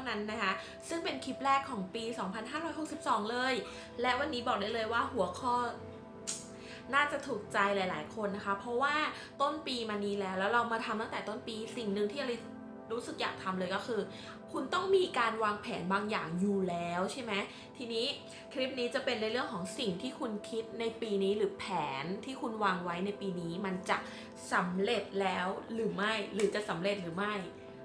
ท่านั้นนะคะ ซึ่งเป็นคลิปแรกของปี 2562 เลย และวันนี้บอกได้เลยว่าหัวข้อน่าจะถูกใจหลาย ๆ คนนะคะ เพราะว่าต้นปีมานี้แล้ว แล้วเรามาทำตั้งแต่ต้นปีสิ่งหนึ่งที่อลิรู้สึกอยากทำเลยก็คือ คุณต้องมีการวางแผนบางอย่างอยู่แล้วใช่ไหมทีนี้คลิปนี้จะเป็นในเรื่องของสิ่งที่คุณคิดในปีนี้หรือแผนที่คุณวางไว้ในปีนี้ มันจะสำเร็จแล้วหรือไม่หรือจะสำเร็จหรือไม่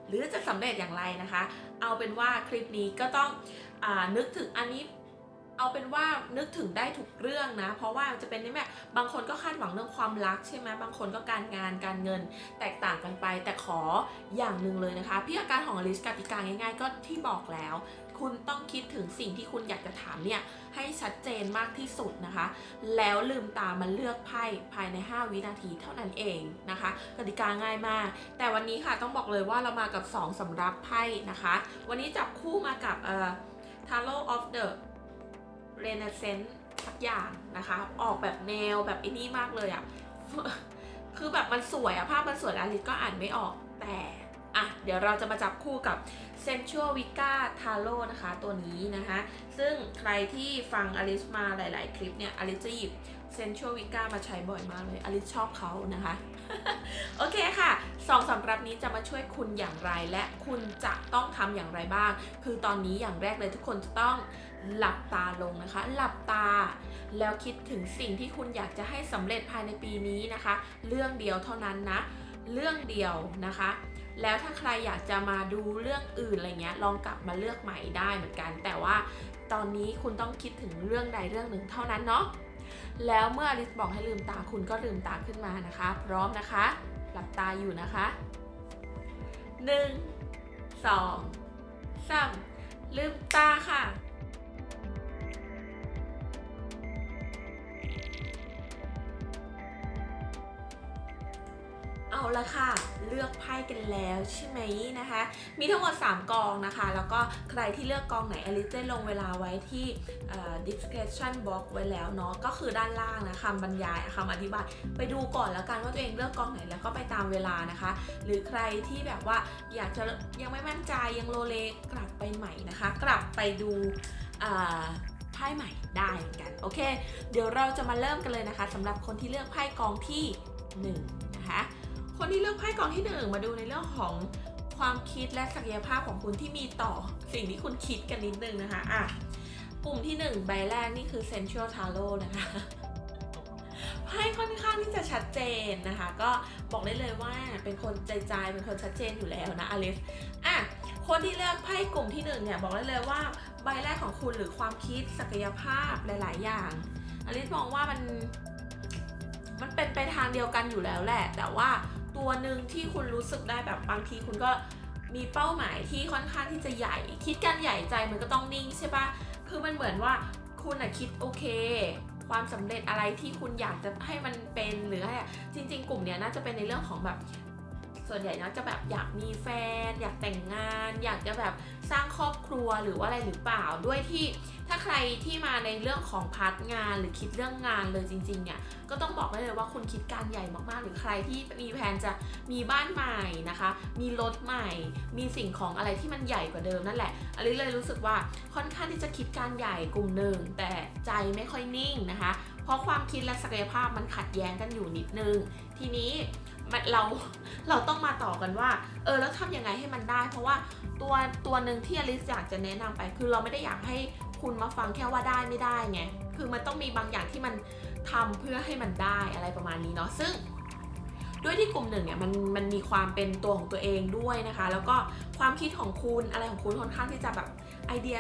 หรือจะสำเร็จอย่างไรนะคะ เอาเป็นว่าคลิปนี้ก็ต้องอนึกถึงอันนี้เอาเป็นว่านึกถึงได้ทุกเรื่องนะ เพราะว่าจะเป็นนี่แม่บางคนก็คาดหวังเรื่องความรักใช่ไหมบางคนก็การงานการเงินแตกต่างกันไป แต่ขออย่างหนึ่งเลยนะคะ พี่อาการของอลิสกติกาง่ายๆ ก็ที่บอกแล้ว คุณต้องคิดถึงสิ่งที่คุณอยากจะถามเนี่ยให้ชัดเจนมากที่สุดนะคะ แล้วลืมตามันเลือกไพ่ภายใน 5 วินาทีเท่านั้นเองนะคะกติกาง่ายมาก แต่วันนี้ค่ะต้องบอกเลยว่าเรามากับ 2สำรับไพ่นะคะ วันนี้จับคู่มากับเอ่อ Tarot of the Renaissance สักอย่างนะคะ ออกแบบแนวแบบไอ้นี่มากเลยอะคือแบบมันสวยอะภาพมันสวยแล้วอลิซก็อ่านไม่ออกแต่ อะเดี๋ยวเราจะมาจับคู่กับ Sensual Vika Taro นะคะตัวนี้นะคะ ซึ่งใครที่ฟังอลิซมาหลาย ๆ คลิปเนี่ยอลิซจะหยิบ Sensual Vika มาใช้บ่อยมากเลยอลิซชอบเขานะคะ โอเคค่ะสองสำรับนี้จะมาช่วยคุณอย่างไรและคุณจะต้องทำอย่างไรบ้าง คือตอนนี้อย่างแรกเลยทุกคนจะต้องหลับตาลงนะคะ หลับตา แล้วคิดถึงสิ่งที่คุณอยากจะให้สำเร็จภายในปีนี้นะคะ เรื่องเดียวเท่านั้นนะ เรื่องเดียวนะคะ แล้วถ้าใครอยากจะมาดูเรื่องอื่นอะไรเงี้ยลองกลับมาเลือกใหม่ได้เหมือนกัน แต่ว่าตอนนี้คุณต้องคิดถึงเรื่องใดเรื่องหนึ่งเท่านั้นเนาะแล้วเมื่ออลิสบอกให้ลืมตาคุณก็ลืมตาขึ้นมานะคะ พร้อมนะคะ หลับตาอยู่นะคะหนึ่งสองสามลืมตาค่ะ เอาละค่ะ เลือกไพ่กันแล้วใช่ไหมนะคะ มีทั้งหมด 3 กองนะคะ แล้วก็ใครที่เลือกกองไหนอลิซได้ลงเวลาไว้ที่ description box ไว้แล้วเนาะก็คือด้านล่างนะคำบรรยายคำอธิบายไปดูก่อนแล้วกันว่าตัวเองเลือกกองไหนแล้วก็ไปตามเวลานะคะ หรือใครที่แบบว่าอยากจะยังไม่มั่นใจยังโลเลกลับไปใหม่นะคะ กลับไปดูไพ่ใหม่ได้เหมือนกันโอเค เดี๋ยวเราจะมาเริ่มกันเลยนะคะสำหรับคนที่เลือกไพ่กองที่หนึ่ง คนที่เลือกไพ่กองที่หนึ่งมาดูในเรื่องของความคิดและศักยภาพของคุณที่มีต่อสิ่งที่คุณคิดกันนิดนึงนะคะอะกลุ่มที่หนึ่งใบแรกนี่คือ Central Tarot นะคะไพ่ค่อนข้างที่จะชัดเจนนะคะ ก็บอกได้เลยว่าเป็นคนใจใจเป็นคนชัดเจนอยู่แล้วนะอลิสอะคนที่เลือกไพ่กลุ่มที่หนึ่งเนี่ยบอกได้เลยว่าใบแรกของคุณหรือความคิดศักยภาพหลาย ๆ อย่างอลิสมองว่ามันมันเป็นไปทางเดียวกันอยู่แล้วแหละ แต่ว่า ตัวหนึ่งที่คุณรู้สึกได้แบบบางทีคุณก็มีเป้าหมายที่ค่อนข้างที่จะใหญ่ คิดการใหญ่ใจมันก็ต้องนิ่งใช่ปะคือมันเหมือนว่าคุณอะคิดโอเค ความสำเร็จอะไรที่คุณอยากจะให้มันเป็นหรืออะไรจริง ๆ กลุ่มเนี้ยน่าจะเป็นในเรื่องของแบบ ส่วนใหญ่น่าจะแบบอยากมีแฟน อยากแต่งงาน อยากจะแบบสร้างครอบครัวหรือว่าอะไรหรือเปล่าด้วยที่ถ้าใครที่มาในเรื่องของพาร์ทงานหรือคิดเรื่องงานเลยจริงๆเนี่ยก็ต้องบอกไว้เลยว่าคุณคิดการใหญ่มากๆ หรือใครที่มีแผนจะมีบ้านใหม่นะคะ มีรถใหม่ มีสิ่งของอะไรที่มันใหญ่กว่าเดิมนั่นแหละอลิเลยรู้สึกว่าค่อนข้างที่จะคิดการใหญ่กลุ่มหนึ่งแต่ใจไม่ค่อยนิ่งนะคะ เพราะความคิดและศักยภาพมันขัดแย้งกันอยู่นิดนึง ทีนี้ เราเราต้องมาต่อกันว่า เออแล้วทำยังไงให้มันได้ เพราะว่าตัวตัวหนึ่งที่อลิสอยากจะแนะนำไป คือเราไม่ได้อยากให้คุณมาฟังแค่ว่าได้ไม่ได้ไงคือมันต้องมีบางอย่างที่มันทำเพื่อให้มันได้อะไรประมาณนี้เนาะซึ่งด้วยที่กลุ่มหนึ่งเนี่ยมันมันมีความเป็นตัวของตัวเองด้วยนะคะ แล้วก็ความคิดของคุณอะไรของคุณค่อนข้างที่จะแบบไอเดีย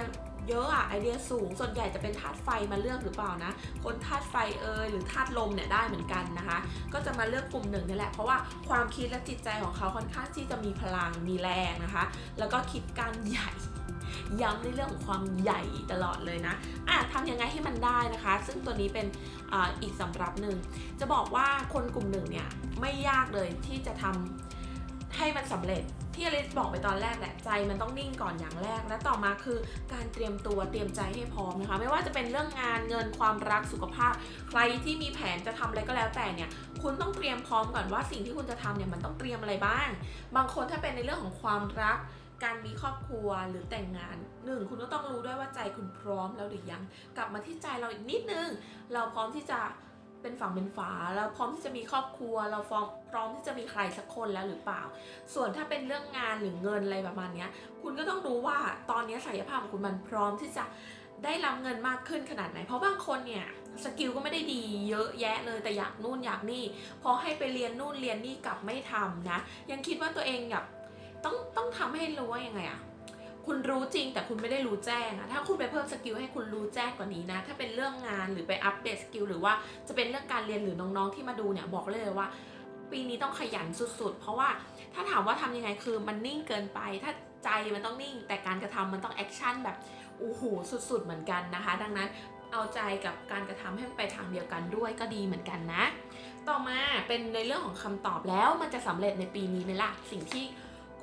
เยอะอะไอเดียสูง ส่วนใหญ่จะเป็นธาตุไฟมาเลือกหรือเปล่านะ คนธาตุไฟเอยหรือธาตุลมเนี่ยได้เหมือนกันนะคะ ก็จะมาเลือกกลุ่มหนึ่งนี่แหละ เพราะว่าความคิดและจิตใจของเขาค่อนข้างที่จะมีพลังมีแรงนะคะ แล้วก็คิดการใหญ่ย้ำในเรื่องของความใหญ่ตลอดเลยนะอะทำยังไงให้มันได้นะคะ ซึ่งตัวนี้เป็นออีกสำรับหนึ่ง จะบอกว่าคนกลุ่มหนึ่งเนี่ยไม่ยากเลยที่จะทำ ให้มันสำเร็จที่อลิสบอกไปตอนแรกแหละใจมันต้องนิ่งก่อนอย่างแรก และต่อมาคือการเตรียมตัวเตรียมใจให้พร้อมนะคะ ไม่ว่าจะเป็นเรื่องงานเงินความรักสุขภาพ ใครที่มีแผนจะทำอะไรก็แล้วแต่เนี่ย คุณต้องเตรียมพร้อมก่อนว่าสิ่งที่คุณจะทำเนี่ยมันต้องเตรียมอะไรบ้าง บางคนถ้าเป็นในเรื่องของความรักการมีครอบครัวหรือแต่งงานหนึ่งคุณก็ต้องรู้ด้วยว่าใจคุณพร้อมแล้วหรือยัง กลับมาที่ใจเราอีกนิดนึง เราพร้อมที่จะ เป็นฝั่งเป็นฝาเราพร้อมที่จะมีครอบครัว เราพร้อมพร้อมที่จะมีใครสักคนแล้วหรือเปล่า ส่วนถ้าเป็นเรื่องงานหรือเงินอะไรประมาณนี้คุณก็ต้องรู้ว่าตอนนี้ศักยภาพของคุณมันพร้อมที่จะได้รับเงินมากขึ้นขนาดไหน เพราะบางคนเนี่ยสกิลก็ไม่ได้ดีเยอะแยะเลยแต่อยากนู่นอยากนี่พอให้ไปเรียนนู่นเรียนนี่กลับไม่ทำนะ ยังคิดว่าตัวเองแบบต้องต้องทำให้รู้ว่ายังไงอะ คุณรู้จริงแต่คุณไม่ได้รู้แจ้งอะถ้าคุณไปเพิ่มสกิลให้คุณรู้แจ้งกว่านี้นะ ถ้าเป็นเรื่องงานหรือไปอัปเดตสกิลหรือว่าจะเป็นเรื่องการเรียนหรือน้องๆที่มาดูเนี่ยบอกเลยว่า ปีนี้ต้องขยันสุดๆ เพราะว่าถ้าถามว่าทำยังไงคือมันนิ่งเกินไป ถ้าใจมันต้องนิ่ง แต่การกระทำมันต้องแอคชั่นแบบโอ้โหสุดๆเหมือนกันนะคะ ดังนั้นเอาใจกับการกระทำให้มันไปทางเดียวกันด้วยก็ดีเหมือนกันนะ ต่อมาเป็นในเรื่องของคำตอบแล้วมันจะสำเร็จในปีนี้ไหมล่ะสิ่งที่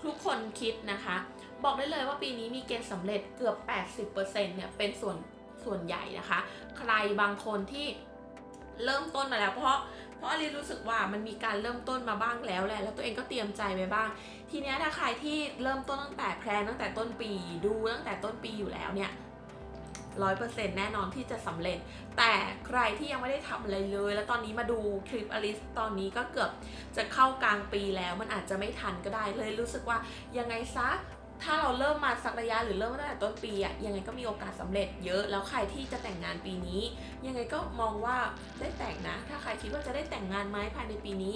ทุกคนคิดนะคะ บอกได้เลยว่าปีนี้มีเกณฑ์สำเร็จเกือบ 80%เนี่ยเป็นส่วนส่วนใหญ่นะคะ ใครบางคนที่เริ่มต้นมาแล้ว เพราะเพราะอลิซรู้สึกว่ามันมีการเริ่มต้นมาบ้างแล้วแหละแล้วตัวเองก็เตรียมใจไว้บ้าง ทีนี้ถ้าใครที่เริ่มต้นตั้งแต่แพลนตั้งแต่ต้นปีดูตั้งแต่ต้นปีอยู่แล้วเนี่ยร้อยเปอร์เซ็นต์แน่นอนที่จะสำเร็จ แต่ใครที่ยังไม่ได้ทำอะไรเลย แล้วตอนนี้มาดูคลิปอลิสตอนนี้ก็เกือบจะเข้ากลางปีแล้วมันอาจจะไม่ทันก็ได้เลยรู้สึกว่ายังไงซะ ถ้าเราเริ่มมาสักระยะหรือเริ่มมาตั้งแต่ต้นปีอะยังไงก็มีโอกาสสำเร็จเยอะ แล้วใครที่จะแต่งงานปีนี้ ยังไงก็มองว่าได้แต่งนะ ถ้าใครคิดว่าจะได้แต่งงานไหมภายในปีนี้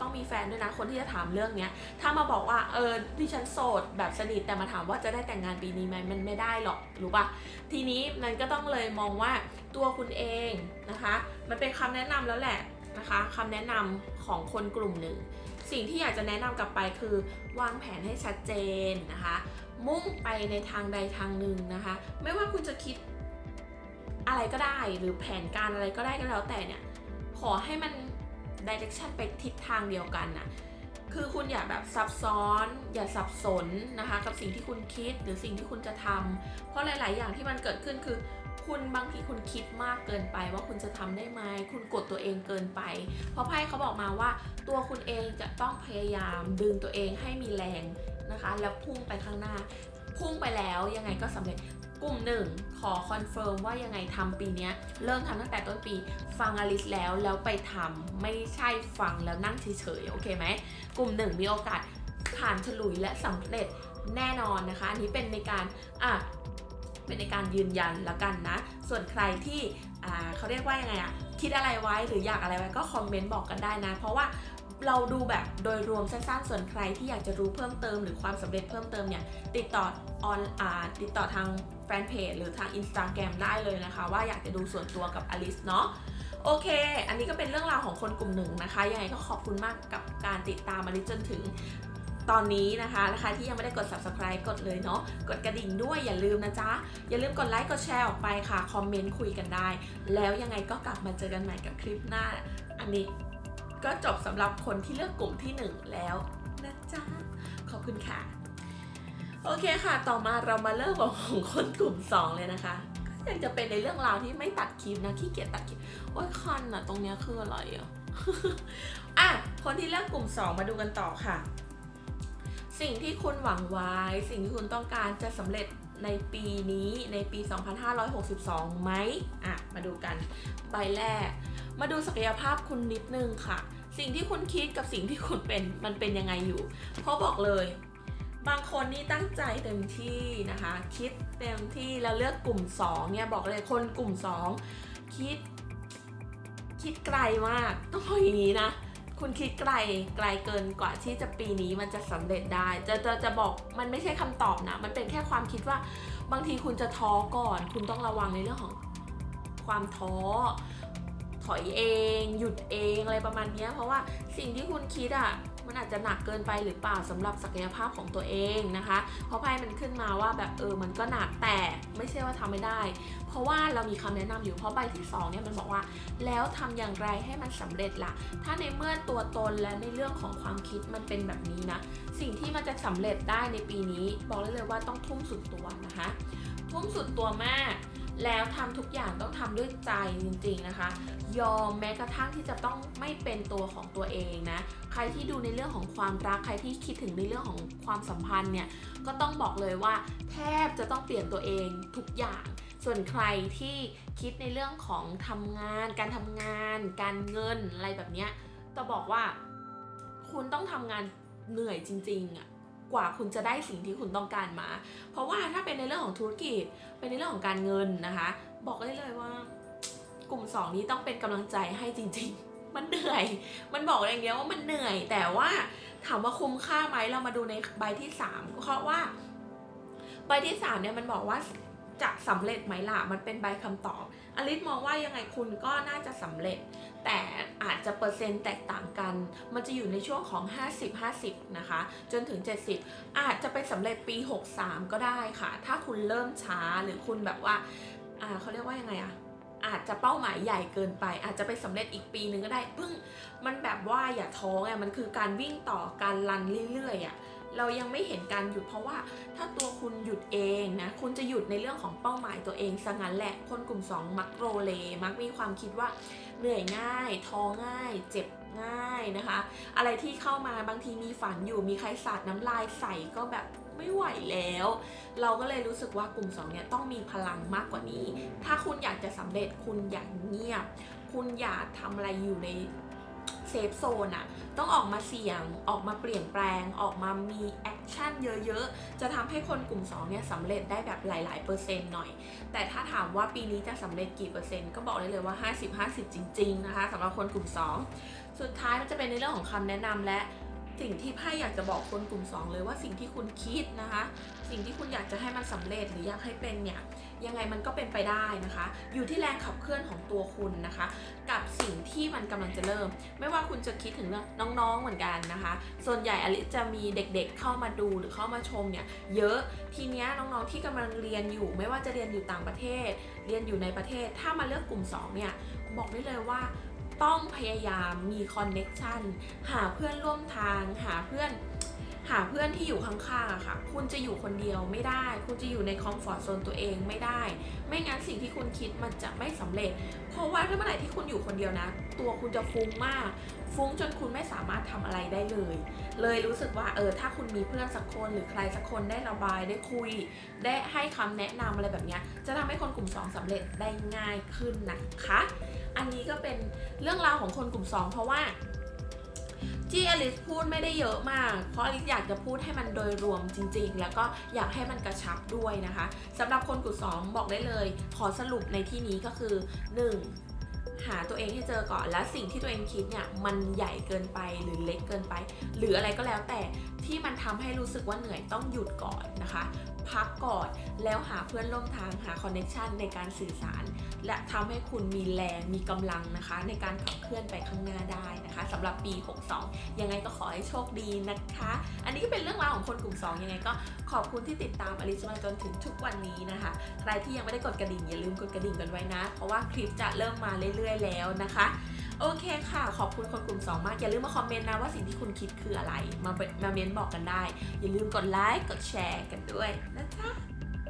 ต้องมีแฟนด้วยนะ คนที่จะถามเรื่องเนี้ย ถ้ามาบอกว่าเออดิฉันโสดแบบสนิทแต่มาถามว่าจะได้แต่งงานปีนี้ไหมมันไม่ได้หรอกรู้ปะทีนี้มันก็ต้องเลยมองว่าตัวคุณเองนะคะ มันเป็นคำแนะนำแล้วแหละนะคะคำแนะนำของคนกลุ่มหนึ่ง สิ่งที่อยากจะแนะนำกลับไปคือ วางแผนให้ชัดเจนนะคะ มุ่งไปในทางใดทางหนึ่งนะคะ ไม่ว่าคุณจะคิดอะไรก็ได้หรือแผนการอะไรก็ได้ก็แล้วแต่เนี่ย ขอให้มันดิเรกชันไปทิศทางเดียวกันนะคือคุณอย่าแบบซับซ้อน อย่าสับสนนะคะ กับสิ่งที่คุณคิดหรือสิ่งที่คุณจะทำเพราะหลาย ๆ อย่างที่มันเกิดขึ้นคือ คุณบางทีคุณคิดมากเกินไปว่าคุณจะทำได้ไหมคุณกดตัวเองเกินไป เพราะไพ่เขาบอกมาว่า ตัวคุณเองจะต้องพยายามดึงตัวเองให้มีแรงนะคะ แล้วพุ่งไปข้างหน้า พุ่งไปแล้วยังไงก็สำเร็จกลุ่มหนึ่งขอคอนเฟิร์มว่ายังไงทำปีนี้เริ่มทำตั้งแต่ต้นปี ฟังอลิสแล้วแล้วไปทำไม่ใช่ฟังแล้วนั่งเฉยๆโอเคไหมกลุ่มหนึ่งมีโอกาสผ่านฉลุยและสำเร็จแน่นอนนะคะ อันนี้เป็นในการอะ เป็นในการยืนยันแล้วกันนะ ส่วนใครที่เขาเรียกว่ายังไงอะคิดอะไรไว้หรืออยากอะไรไว้ก็คอมเมนต์บอกกันได้นะ เพราะว่าเราดูแบบโดยรวมสั้นๆ ส่วนใครที่อยากจะรู้เพิ่มเติมหรือความสำเร็จเพิ่มเติมเนี่ยติดต่อออนอ่าติดต่อทางแฟนเพจหรือทาง Instagram ได้เลยนะคะ ว่าอยากจะดูส่วนตัวกับอลิสเนาะโอเค อันนี้ก็เป็นเรื่องราวของคนกลุ่มหนึ่งนะคะ ยังไงก็ขอบคุณมากกับการติดตามอลิสจนถึง ตอนนี้นะคะและครที่ยังไม่ได้กด subscribe กดเลยเนาะกดกระดิ่งด้วยอย่าลืมนะจ๊ะ อย่าลืมกดไลค์กดแชร์ออกไปค่ะคอมเมนต์คุยกันได้ แล้วยังไงก็กลับมาเจอกันใหม่กับคลิปหน้า อันนี้ก็จบสำหรับคนที่เลือกกลุ่มที่หนึ่งแล้วนะจ๊ะ ขอบคุณค่ะ โอเคค่ะ ต่อมาเรามาเริ่มของคนกลุ่ม 2 เลยนะคะก็ยังจะเป็นในเรื่องราวที่ไม่ตัดคลิปนะขี้เกียจตัดคลิปโอ้ยคันอะตรงเนี้ยคืออะไรอะอะคนที่เลือกกลุ่ม 2 มาดูกันต่อค่ะ สิ่งที่คุณหวังไว้ สิ่งที่คุณต้องการจะสำเร็จในปีนี้ในปี 2562 ไหมอะ มาดูกัน ใบแรก มาดูศักยภาพคุณนิดนึงค่ะ สิ่งที่คุณคิดกับสิ่งที่คุณเป็นมันเป็นยังไงอยู่ เพราะบอกเลย บางคนนี่ตั้งใจเต็มที่นะคะ คิดเต็มที่แล้วเลือกกลุ่ม 2 เนี่ยบอกเลยคนกลุ่ม 2 คิด คิดไกลมากต้องบอกอย่างนี้นะ คุณคิดไกลไกลเกินกว่าที่จะปีนี้มันจะสำเร็จได้ จะจะจะบอกมันไม่ใช่คำตอบนะ มันเป็นแค่ความคิดว่า บางทีคุณจะท้อก่อน คุณต้องระวังในเรื่องของความท้อถอยเอง หยุดเองอะไรประมาณนี้เพราะว่าสิ่งที่คุณคิดอะ มันอาจจะหนักเกินไปหรือเปล่าสำหรับศักยภาพของตัวเองนะคะ เพราะไพ่มันขึ้นมาว่าแบบเออมันก็หนักแต่ไม่ใช่ว่าทำไม่ได้ เพราะว่าเรามีคำแนะนำอยู่เพราะใบที่สองเนี่ยมันบอกว่า แล้วทำอย่างไรให้มันสำเร็จล่ะ ถ้าในเมื่อตัวตนและในเรื่องของความคิดมันเป็นแบบนี้นะ สิ่งที่มันจะสำเร็จได้ในปีนี้ บอกได้เลยว่าต้องทุ่มสุดตัวนะคะ ทุ่มสุดตัวมาก แล้วทำทุกอย่างต้องทำด้วยใจจริงๆนะคะ ยอมแม้กระทั่งที่จะต้องไม่เป็นตัวของตัวเองนะ ใครที่ดูในเรื่องของความรัก ใครที่คิดถึงในเรื่องของความสัมพันธ์เนี่ย ก็ต้องบอกเลยว่า แทบจะต้องเปลี่ยนตัวเองทุกอย่าง ส่วนใครที่คิดในเรื่องของทำงาน การทำงาน การเงินอะไรแบบเนี้ยจะบอกว่า คุณต้องทำงานเหนื่อยจริงๆอะ กว่าคุณจะได้สิ่งที่คุณต้องการมา เพราะว่าถ้าเป็นในเรื่องของธุรกิจ เป็นในเรื่องของการเงินนะคะ บอกได้เลยว่ากลุ่ม 2 นี้ต้องเป็นกำลังใจให้จริง ๆ มันเหนื่อย มันบอกอย่างเดียวว่ามันเหนื่อย แต่ว่าถามว่าคุ้มค่าไหมเรามาดูในใบที่3เพราะว่าใบที่3เนี่ยมันบอกว่าจะสำเร็จไหมล่ะ มันเป็นใบคำตอบอลิสมองว่ายังไงคุณก็น่าจะสำเร็จ แต่อาจจะเปอร์เซ็นต์แตกต่างกัน มันจะอยู่ในช่วงของ 50-50 นะคะ จนถึง 70 อาจจะไปสำเร็จปี 63 ก็ได้ค่ะ ถ้าคุณเริ่มช้าหรือคุณแบบว่าอ่าเขาเรียกว่ายังไงอะอาจจะเป้าหมายใหญ่เกินไป อาจจะไปสำเร็จอีกปีหนึ่งก็ได้ปึ้งมันแบบว่าอย่าท้อไงมันคือการวิ่งต่อการรันเรื่อยๆอะ เรายังไม่เห็นการหยุดเพราะว่าถ้าตัวคุณหยุดเองนะคุณจะหยุดในเรื่องของเป้าหมายตัวเองซะงั้นแหละคนกลุ่ม 2 มักโรเล มักมีความคิดว่าเหนื่อยง่าย ท้อง่าย เจ็บง่ายนะคะ อะไรที่เข้ามาบางทีมีฝันอยู่มีใครสาดน้ำลายใส่ก็แบบไม่ไหวแล้ว เราก็เลยรู้สึกว่ากลุ่ม2เนี่ยต้องมีพลังมากกว่านี้ ถ้าคุณอยากจะสำเร็จคุณอย่าเงียบ คุณอย่าทำอะไรอยู่ใน เซฟโซนอะต้องออกมาเสี่ยงออกมาเปลี่ยนแปลง ออกมามีแอคชั่นเยอะๆ จะทำให้คนกลุ่ม2เนี่ยสำเร็จได้แบบหลายๆเปอร์เซ็นต์หน่อย แต่ถ้าถามว่าปีนี้จะสำเร็จกี่เปอร์เซ็นต์ก็บอกได้เลยว่า 50-50 จริง ๆ นะคะสำหรับคนกลุ่ม 2 สุดท้ายมันจะเป็นในเรื่องของคำแนะนำและ สิ่งที่ไพ่อยากจะบอกคนกลุ่ม 2 เลยว่าสิ่งที่คุณคิดนะคะ สิ่งที่คุณอยากจะให้มันสำเร็จหรืออยากให้เป็นเนี่ยยังไงมันก็เป็นไปได้นะคะ อยู่ที่แรงขับเคลื่อนของตัวคุณนะคะ กับสิ่งที่มันกำลังจะเริ่ม ไม่ว่าคุณจะคิดถึงเรื่องน้องๆเหมือนกันนะคะ ส่วนใหญ่อลิจะมีเด็กๆเข้ามาดูหรือเข้ามาชมเนี่ยเยอะทีเนี้ยน้องๆที่กำลังเรียนอยู่ ไม่ว่าจะเรียนอยู่ต่างประเทศ เรียนอยู่ในประเทศ ถ้ามาเลือกกลุ่ม2เนี่ยบอกได้เลยว่า ต้องพยายามมีคอนเน็กชันหาเพื่อนร่วมทาง หาเพื่อนหาเพื่อนที่อยู่ข้างๆอะค่ะ คุณจะอยู่คนเดียวไม่ได้ คุณจะอยู่ในคอมฟอร์ทโซนตัวเองไม่ได้ ไม่งั้นสิ่งที่คุณคิดมันจะไม่สำเร็จ เพราะว่าถ้าเมื่อไหร่ที่คุณอยู่คนเดียวนะ ตัวคุณจะฟุ้งมาก ฟุ้งจนคุณไม่สามารถทำอะไรได้เลย เลยรู้สึกว่าเออถ้าคุณมีเพื่อนสักคนหรือใครสักคนได้ระบายได้คุย ได้ให้คำแนะนำอะไรแบบนี้จะทำให้คนกลุ่ม 2สำเร็จได้ง่ายขึ้นนะคะ อันนี้ก็เป็นเรื่องราวของคนกลุ่ม 2 เพราะว่าที่อลิสพูดไม่ได้เยอะมาก เพราะอลิสอยากจะพูดให้มันโดยรวมจริง ๆ แล้วก็อยากให้มันกระชับด้วยนะคะสำหรับคนกลุ่ม2บอกได้เลย ขอสรุปในที่นี้ก็คือ 1. หาตัวเองให้เจอก่อนและสิ่งที่ตัวเองคิดเนี่ยมันใหญ่เกินไปหรือเล็กเกินไป หรืออะไรก็แล้วแต่ที่มันทำให้รู้สึกว่าเหนื่อยต้องหยุดก่อนนะคะ พักก่อนแล้วหาเพื่อนร่วมทางหาคอนเน็ชันในการสื่อสาร และทำให้คุณมีแรงมีกำลังนะคะ ในการขับเคลื่อนไปข้างหน้าได้นะคะสำหรับปี 62 ยังไงก็ขอให้โชคดีนะคะ อันนี้ก็เป็นเรื่องราวของคนกลุ่ม 2 ยังไงก็ขอบคุณที่ติดตามอลิซมาจนถึงทุกวันนี้นะคะ ใครที่ยังไม่ได้กดกระดิ่งอย่าลืมกดกระดิ่งกันไว้นะ เพราะว่าคลิปจะเริ่มมาเรื่อย ๆ แล้วนะคะ โอเคค่ะ ขอบคุณคนกลุ่ม 2 มาก อย่าลืมมาคอมเมนต์นะว่าสิ่งที่คุณคิดคืออะไร มามาเมนต์บอกกันได้ อย่าลืมกดไลค์ กดแชร์กันด้วยนะจ๊ะ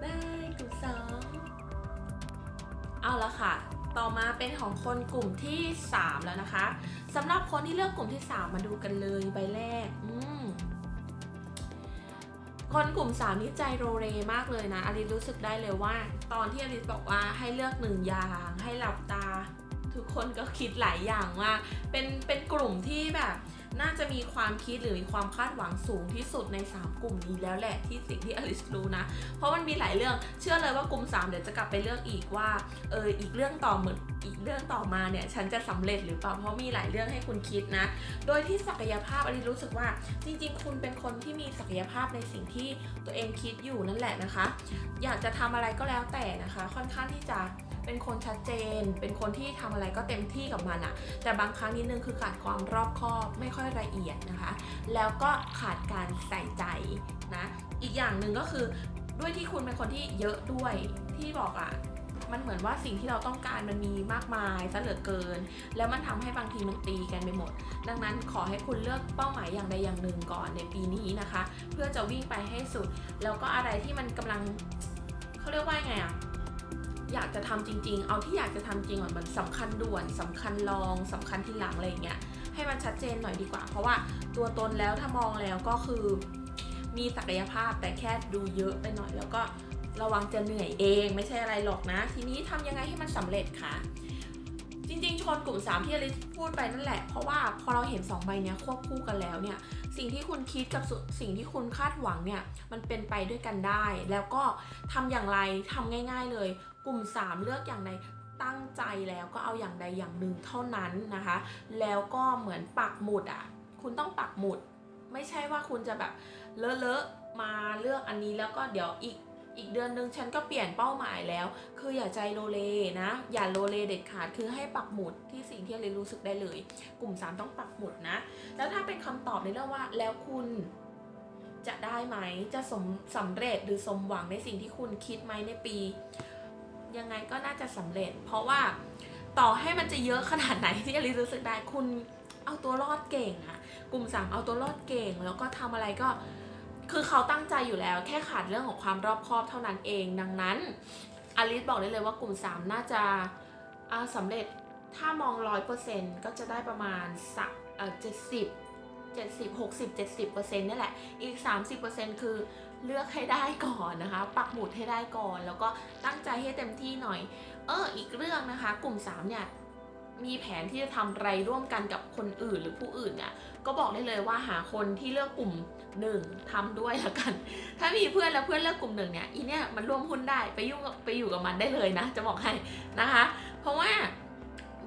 บายกลุ่มสองเอาละค่ะ ต่อมาเป็นของคนกลุ่มที่ 3 แล้วนะคะสำหรับคนที่เลือกกลุ่มที่ 3 มาดูกันเลยใบแรก อืมคนกลุ่ม3นี่ใจโรเรมากเลยนะอลิสรู้สึกได้เลยว่า ตอนที่อลิสบอกว่าให้เลือกหนึ่งอย่างให้หลับตา คนก็คิดหลายอย่างว่าเป็นเป็นกลุ่มที่แบบ น่าจะมีความคิดหรือมีความคาดหวังสูงที่สุดใน 3 กลุ่มนี้แล้วแหละที่สิ่งที่อลิสรู้นะ เพราะมันมีหลายเรื่องเชื่อเลยว่ากลุ่ม 3 เดี๋ยวจะกลับไปเลือกอีกว่าเอออีกเรื่องต่อเหมือนอีกเรื่องต่อมาเนี่ยฉันจะสำเร็จหรือเปล่าเพราะมีหลายเรื่องให้คุณคิดนะ โดยที่ศักยภาพอลิสรู้สึกว่าจริง ๆ คุณเป็นคนที่มีศักยภาพในสิ่งที่ตัวเองคิดอยู่นั่นแหละนะคะ อยากจะทำอะไรก็แล้วแต่นะคะ ค่อนข้างที่จะ เป็นคนชัดเจน เป็นคนที่ทำอะไรก็เต็มที่กับมันอะแต่บางครั้งนิดนึงคือขาดความรอบคอบไม่ค่อยละเอียดนะคะ แล้วก็ขาดการใส่ใจนะอีกอย่างหนึ่งก็คือด้วยที่คุณเป็นคนที่เยอะด้วยที่บอกอะมันเหมือนว่าสิ่งที่เราต้องการมันมีมากมายซะเหลือเกิน แล้วมันทำให้บางทีมันตีกันไปหมด ดังนั้นขอให้คุณเลือกเป้าหมายอย่างใดอย่างหนึ่งก่อนในปีนี้นะคะ เพื่อจะวิ่งไปให้สุด แล้วก็อะไรที่มันกำลังเขาเรียกว่าไงอะ อยากจะทำจริง ๆ เอาที่อยากจะทำจริงก่อนมันสำคัญด่วนสำคัญรองสำคัญทีหลังอะไรอย่างเงี้ยให้มันชัดเจนหน่อยดีกว่า เพราะว่าตัวตนแล้วถ้ามองแล้วก็คือ มีศักยภาพแต่แค่ดูเยอะไปหน่อย แล้วก็ระวังจะเหนื่อยเองไม่ใช่อะไรหรอกนะ ทีนี้ทำยังไงให้มันสำเร็จคะจริงๆ ชนกลุ่ม 3 ที่อลิซพูดไปนั่นแหละ เพราะว่าพอเราเห็น 2 ใบเนี้ยควบคู่กันแล้วเนี่ย สิ่งที่คุณคิดกับสิ่งที่คุณคาดหวังเนี่ย มันเป็นไปด้วยกันได้ แล้วก็ทำอย่างไรทำง่าย ๆเลย กลุ่ม 3 เลือกอย่างใดตั้งใจแล้วก็เอาอย่างใดอย่างหนึ่งเท่านั้นนะคะ แล้วก็เหมือนปักหมุดอะ คุณต้องปักหมุด ไม่ใช่ว่าคุณจะแบบเลอะๆมาเลือกอันนี้แล้วก็เดี๋ยวอีกอีกเดือนนึงฉันก็เปลี่ยนเป้าหมายแล้ว คืออย่าใจโลเลนะ อย่าโลเลเด็ดขาด คือให้ปักหมุดที่สิ่งที่เรนรู้สึกได้เลย กลุ่ม 3 ต้องปักหมุดนะ แล้วถ้าเป็นคำตอบในเรื่องว่า แล้วคุณจะได้ไหม จะสมสำเร็จหรือสมหวังในสิ่งที่คุณคิดไหมในปี ยังไงก็น่าจะสำเร็จ เพราะว่าต่อให้มันจะเยอะขนาดไหนที่อลิซรู้สึกได้คุณเอาตัวรอดเก่งอะกลุ่ม 3 เอาตัวรอดเก่ง แล้วก็ทำอะไรก็คือเขาตั้งใจอยู่แล้ว แค่ขาดเรื่องของความรอบคอบเท่านั้นเอง ดังนั้นอลิซบอกได้เลยว่ากลุ่ม 3 น่าจะาสำเร็จถ้ามองร้อยเปอร์เซ็นต์ก็จะได้ประมาณสักเอ่อเจ็ดสิบเจ็ดสิบหกสิบเจ็ดสิบเปอร์เซ็นต์นี่แหละ อีกสามสิบเปอร์เซ็นต์คือ เลือกให้ได้ก่อนนะคะ ปักหมุดให้ได้ก่อน แล้วก็ตั้งใจให้เต็มที่หน่อย เอออีกเรื่องนะคะ กลุ่ม 3 เนี่ยมีแผนที่จะทำอะไรร่วมกันกับคนอื่นหรือผู้อื่นเนี่ยก็บอกได้เลยว่าหาคนที่เลือกกลุ่มหนึ่งทำด้วยละกัน ถ้ามีเพื่อนแล้วเพื่อนเลือกกลุ่มหนึ่งเนี่ยอีเนี่ยมันร่วมหุ้นได้ไปยุ่งไปอยู่กับมันได้เลยนะ จะบอกให้นะคะ เพราะว่า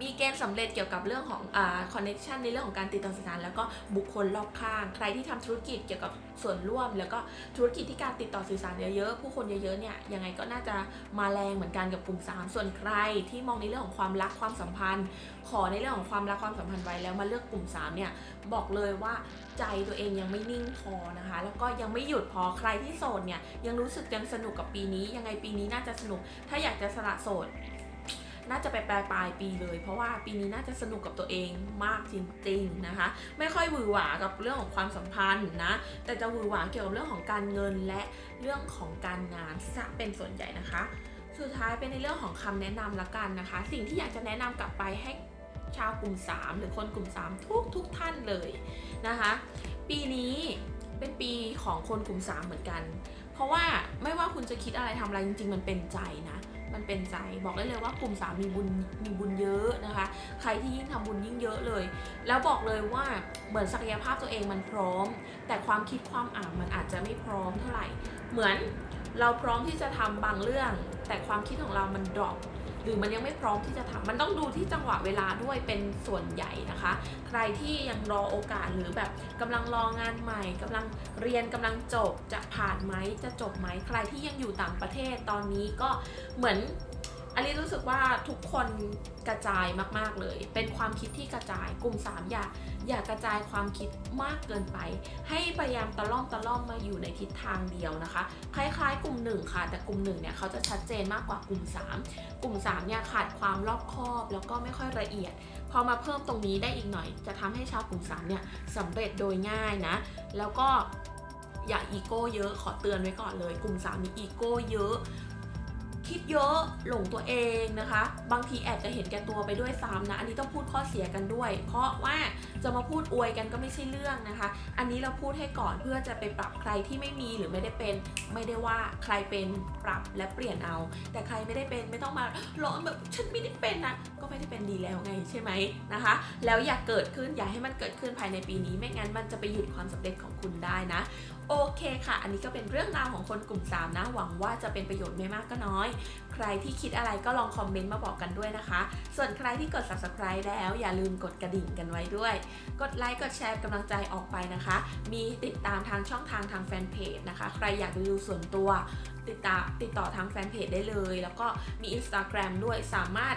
มีเกณฑ์สำเร็จเกี่ยวกับเรื่องของอ่าคอนเนคชันในเรื่องของการติดต่อสื่อสารแล้วก็บุคคลรอบข้าง ใครที่ทำธุรกิจเกี่ยวกับส่วนร่วม แล้วก็ธุรกิจที่การติดต่อสื่อสารเยอะๆผู้คนเยอะๆเนี่ยยังไงก็น่าจะมาแรงเหมือนกันกับกลุ่ม 3 ส่วนใครที่มองในเรื่องของความรักความสัมพันธ์ ขอในเรื่องของความรักความสัมพันธ์ไว้แล้วมาเลือกกลุ่ม 3 เนี่ยบอกเลยว่าใจตัวเองยังไม่นิ่งพอนะคะ แล้วก็ยังไม่หยุดพอใครที่โสดเนี่ยยังรู้สึกยังสนุกกับปีนี้ ยังไงปีนี้น่าจะสนุก ถ้าอยากจะสละโสด น่าจะไปปลายปลายปีเลย เพราะว่าปีนี้น่าจะสนุกกับตัวเองมากจริงๆนะคะ ไม่ค่อยหวือหวากับเรื่องของความสัมพันธ์นะ แต่จะหวือหวาเกี่ยวกับเรื่องของการเงินและเรื่องของการงานซะเป็นส่วนใหญ่นะคะ สุดท้ายเป็นในเรื่องของคำแนะนำละกันนะคะ สิ่งที่อยากจะแนะนำกลับไปให้ชาวกลุ่ม 3 หรือคนกลุ่ม 3 ทุกทุกท่านเลยนะคะ ปีนี้เป็นปีของคนกลุ่ม 3 เหมือนกัน เพราะว่าไม่ว่าคุณจะคิดอะไรทำอะไรจริง ๆ มันเป็นใจนะ มันเป็นใจบอกได้เลยว่ากลุ่มสามีบุญมีบุญเยอะนะคะ ใครที่ยิ่งทำบุญยิ่งเยอะเลย แล้วบอกเลยว่าเหมือนศักยภาพตัวเองมันพร้อม แต่ความคิดความอ่านมันอาจจะไม่พร้อมเท่าไหร่ เหมือนเราพร้อมที่จะทำบางเรื่อง แต่ความคิดของเรามันดรอป หรือมันยังไม่พร้อมที่จะทำมันต้องดูที่จังหวะเวลาด้วยเป็นส่วนใหญ่นะคะ ใครที่ยังรอโอกาสหรือแบบกำลังรองานใหม่กำลังเรียนกำลังจบจะผ่านไหมจะจบไหมใครที่ยังอยู่ต่างประเทศตอนนี้ก็เหมือน อันนี้รู้สึกว่าทุกคนกระจายมาก ๆ เลย เป็นความคิดที่กระจาย กลุ่ม 3 อย่า อย่ากระจายความคิดมากเกินไป ให้พยายามตะล่อมตะล่อมมาอยู่ในทิศทางเดียวนะคะ คล้ายๆ กลุ่ม 1 ค่ะ แต่กลุ่ม1เนี่ยเขาจะชัดเจนมากกว่ากลุ่ม 3 กลุ่ม3เนี่ยขาดความรอบคอบแล้วก็ไม่ค่อยละเอียด พอมาเพิ่มตรงนี้ได้อีกหน่อย จะทำให้ชาวกลุ่ม3เนี่ยสำเร็จโดยง่ายนะ แล้วก็อย่าอีโก้เยอะ ขอเตือนไว้ก่อนเลย กลุ่ม 3 มีอีโก้เยอะ คิดเยอะหลงตัวเองนะคะ บางทีแอบจะเห็นแก่ตัวไปด้วยซ้ำนะ อันนี้ต้องพูดข้อเสียกันด้วย เพราะว่าจะมาพูดอวยกันก็ไม่ใช่เรื่องนะคะ อันนี้เราพูดให้ก่อนเพื่อจะไปปรับใครที่ไม่มีหรือไม่ได้เป็น ไม่ได้ว่าใครเป็นปรับและเปลี่ยนเอา แต่ใครไม่ได้เป็นไม่ต้องมาร้อนแบบฉันไม่ได้เป็นนะก็ไม่ได้เป็นดีแล้วไงใช่ไหมนะคะ แล้วอย่าเกิดขึ้นอย่าให้มันเกิดขึ้นภายในปีนี้ไม่งั้นมันจะไปหยุดความสำเร็จของคุณได้นะโอเคค่ะ อันนี้ก็เป็นเรื่องราวของคนกลุ่ม 3 นะ หวังว่าจะเป็นประโยชน์ไม่มากก็น้อย ใครที่คิดอะไรก็ลองคอมเมนต์มาบอกกันด้วยนะคะ ส่วนใครที่กด subscribe แล้วอย่าลืมกดกระดิ่งกันไว้ด้วย กดไลค์ กดแชร์กำลังใจออกไปนะคะ มีติดตามทางช่องทางทางแฟนเพจนะคะ ใครอยากดูส่วนตัว ติดตามติดต่อทางแฟนเพจได้เลย แล้วก็มี Instagram ด้วย สามารถ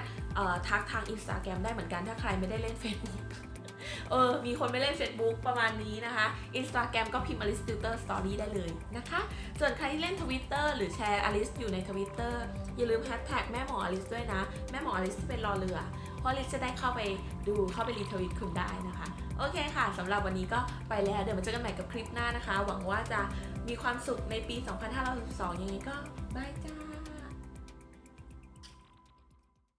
ทักทาง Instagram ได้เหมือนกัน ถ้าใครไม่ได้เล่น Facebook เออ มีคนไม่เล่น Facebook ประมาณนี้นะคะ Instagram ก็พิมพ์ Alice Tutor Story ได้เลยนะคะ ส่วนใครที่เล่น Twitter หรือแชร์ Alice อยู่ใน Twitter อย่าลืมแฮชแท็กแม่หมอ Alice ด้วยนะ แม่หมอ Alice เป็นรอเรือ เพราะ Alice จะได้เข้าไปดูเข้าไปรีทวิตคุณได้นะคะ โอเคค่ะสำหรับวันนี้ก็ไปแล้ว เดี๋ยวมาเจอกันใหม่กับคลิปหน้านะคะ หวังว่าจะมีความสุขในปี 2562ยังไงก็บายจ้า